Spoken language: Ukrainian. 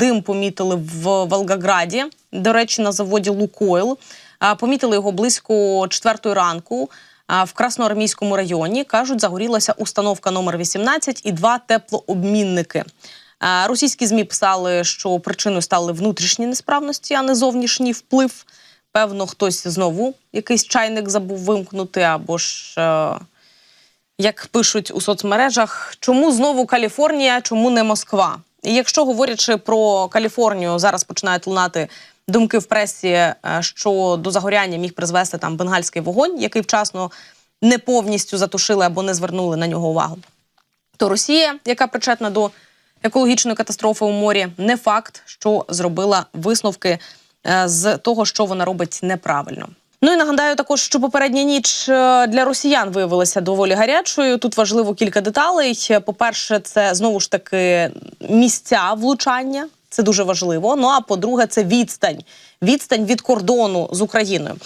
дим помітили в Волгограді. До речі, на заводі Лукойл. Помітили його близько четвертої ранку. В Красноармійському районі кажуть, загорілася установка номер 18 і два теплообмінники. Російські змі писали, що причиною стали внутрішні несправності, а не зовнішній вплив. Певно, хтось знову якийсь чайник забув вимкнути, або ж е, як пишуть у соцмережах, чому знову Каліфорнія, чому не Москва? І якщо говорячи про Каліфорнію, зараз починають лунати думки в пресі, е, що до загоряння міг призвести там бенгальський вогонь, який вчасно не повністю затушили або не звернули на нього увагу. То Росія, яка причетна до екологічної катастрофи у морі, не факт, що зробила висновки е, з того, що вона робить неправильно. Ну і нагадаю також, що попередня ніч е, для росіян виявилася доволі гарячою. Тут важливо кілька деталей. По-перше, це знову ж таки місця влучання. Це дуже важливо. Ну а по-друге, це відстань. Відстань від кордону з Україною.